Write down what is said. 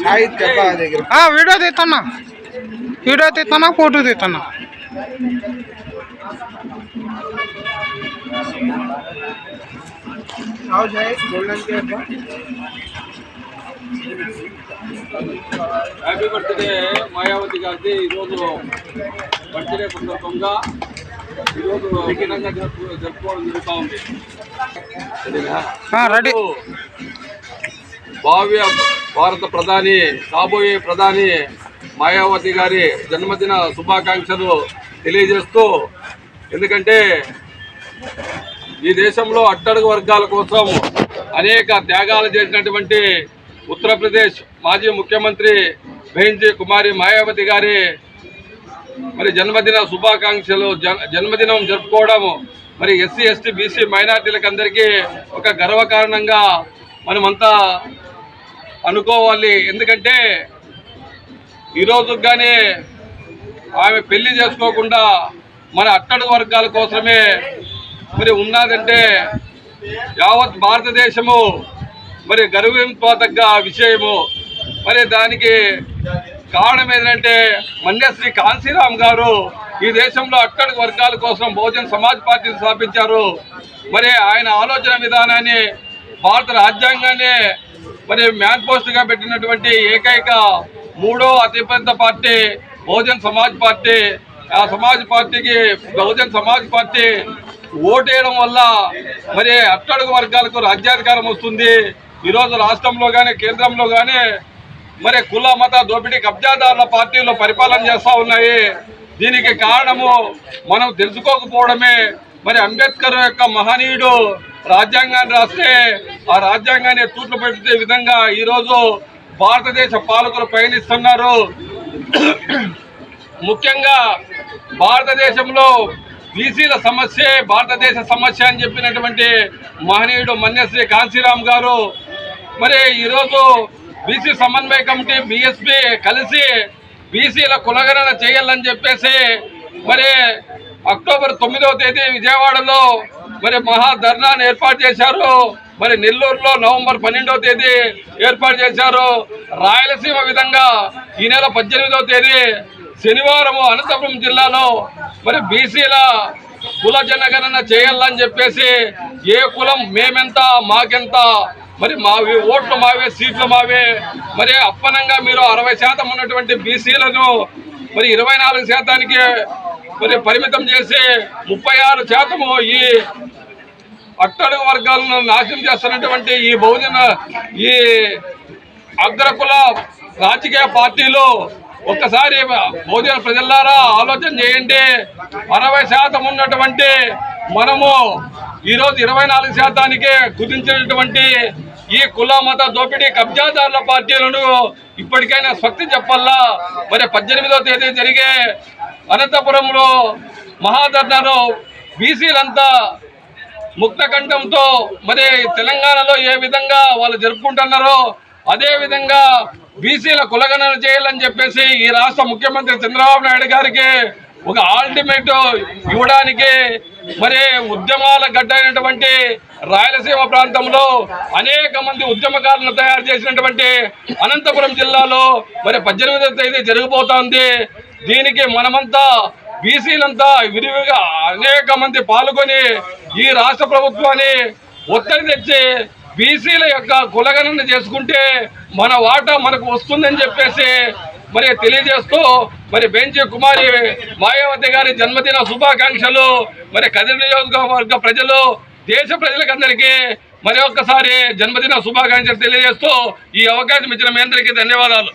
సాహిత్ చెప్ప దగ్గర ఆ, వీడియో తీస్తున్నా వీడియో తీస్తున్నా ఫోటో తీస్తున్నా आओ హ్యాపీ బర్త్డే మాయావతి గారిది ఈరోజు బర్త్డే సందర్భంగా ఈరోజు ఘనంగా జరుపు జరుపుకోవడం జరుగుతూ ఉంది. రెడీ. భావ్య భారత ప్రధాని కాబోయే ప్రధాని మాయావతి గారి జన్మదిన శుభాకాంక్షలు తెలియజేస్తూ ఎందుకంటే ఈ దేశంలో అట్టడుగు వర్గాల కోసం అనేక త్యాగాలు చేసినటువంటి ఉత్తరప్రదేశ్ మాజీ ముఖ్యమంత్రి బెహెన్జీ కుమారి మాయావతి గారి మరి జన్మదిన శుభాకాంక్షలు జన్- జన్మదినం జరుపుకోవడం మరి ఎస్సీ ఎస్టీ బీసీ మైనార్టీలకు అందరికీ ఒక గర్వకారణంగా మనమంతా అనుకోవాలి. ఎందుకంటే ఈరోజు కానీ ఆమె పెళ్ళి చేసుకోకుండా మన అట్టడు వర్గాల కోసమే మరి ఉన్నదంటే యావత్ భారతదేశము మరి గర్వింపదగ్గ విషయము? మరి దానికి కారణం ఏంటంటే మన్యశ్రీ కాంశీరామ్ గారు ఈ దేశంలో అట్టడుగు వర్గాల కోసం బహుజన్ సమాజ్ పార్టీని స్థాపించారు. మరి ఆయన ఆలోచన విధానాన్ని భారత రాజ్యాంగాన్ని మరి మేనిఫెస్టోగా పెట్టినటువంటి ఏకైక మూడో అతిపెద్ద పార్టీ బహుజన్ సమాజ్ పార్టీ. ఆ సమాజ్ పార్టీకి బహుజన్ సమాజ్ పార్టీ ఓటేయడం వల్ల మరి అట్టడుగు వర్గాలకు రాజ్యాధికారం వస్తుంది. ఈరోజు రాష్ట్రంలో కానీ కేంద్రంలో కానీ మరి కుల మత దోపిడీ కబ్జాదారుల పార్టీలు పరిపాలన చేస్తూ ఉన్నాయి. దీనికి కారణము మనం తెలుసుకోకపోవడమే. మరి అంబేద్కర్ యొక్క మహనీయుడు రాజ్యాంగాన్ని రాస్తే ఆ రాజ్యాంగాన్ని తూట్లు పెట్టే విధంగా ఈరోజు భారతదేశ పాలకులు పయనిస్తున్నారు. ముఖ్యంగా భారతదేశంలో బీసీల సమస్యే భారతదేశ సమస్య అని చెప్పినటువంటి మహనీయుడు మన్యశ్రీ కాంశీరామ్ గారు మరి ఈరోజు బీసీ సమన్వయ కమిటీ బిఎస్పి కలిసి బీసీల కులగణన చేయాలని చెప్పేసి మరి అక్టోబర్ తొమ్మిదవ తేదీ విజయవాడలో మరి మహా ధర్నాను ఏర్పాటు చేశారు. మరి నెల్లూరులో నవంబర్ పన్నెండవ తేదీ ఏర్పాటు చేశారు. రాయలసీమ విధంగా ఈ నెల పద్దెనిమిదవ తేదీ శనివారం అనంతపురం జిల్లాలో మరి బీసీల కుల జనగణన చేయాలని చెప్పేసి ఏ కులం మేమెంత మాకెంత మరి మావి ఓట్లు మావే సీట్లు మావే. మరి అప్పనంగా మీరు అరవై శాతం ఉన్నటువంటి బీసీలను మరి ఇరవై నాలుగు శాతానికి మరి పరిమితం చేసి ముప్పై ఆరు శాతము ఈ అట్టడుగు వర్గాలను నాశనం చేస్తున్నటువంటి ఈ బహుజన ఈ అగ్రకుల రాజకీయ పార్టీలు ఒక్కసారి బహుజన ప్రజలారా ఆలోచన చేయండి. అరవై శాతం ఉన్నటువంటి మనము ఈరోజు ఇరవై నాలుగు శాతానికి కుదించినటువంటి ఈ కుల మత దోపిడీ కబ్జాదారుల పార్టీలను ఇప్పటికైనా స్వక్తి చెప్పాలా? మరి పద్దెనిమిదవ తేదీ జరిగే అనంతపురంలో మహాధర్నాలో బీసీలంతా ముక్త కంఠంతో మరి తెలంగాణలో ఏ విధంగా వాళ్ళు జరుపుకుంటున్నారో అదే విధంగా బీసీల కులగణన చేయాలని చెప్పేసి ఈ రాష్ట్ర ముఖ్యమంత్రి చంద్రబాబు నాయుడు గారికి ఒక ఆల్టిమేట్ ఇవ్వడానికి మరి ఉద్యమాల గడ్డ అయినటువంటి రాయలసీమ ప్రాంతంలో అనేక మంది ఉద్యమకారులను తయారు చేసినటువంటి అనంతపురం జిల్లాలో మరి పద్దెనిమిదవ తేదీ జరిగిపోతోంది. దీనికి మనమంతా బీసీలంతా విరివిగా అనేక మంది పాల్గొని ఈ రాష్ట్ర ప్రభుత్వాన్ని ఒత్తిడి తెచ్చి బీసీల యొక్క కులగణన చేసుకుంటే మన వాటా మనకు వస్తుందని చెప్పేసి మరి తెలియజేస్తూ మరి బెంచి కుమారి మాయావతి గారి జన్మదిన శుభాకాంక్షలు మరి కదిరి నియోజకవర్గ ప్రజలు దేశ ప్రజలకందరికీ మరి ఒక్కసారి జన్మదిన శుభాకాంక్షలు తెలియజేస్తూ ఈ అవకాశం ఇచ్చిన మీ అందరికీ ధన్యవాదాలు.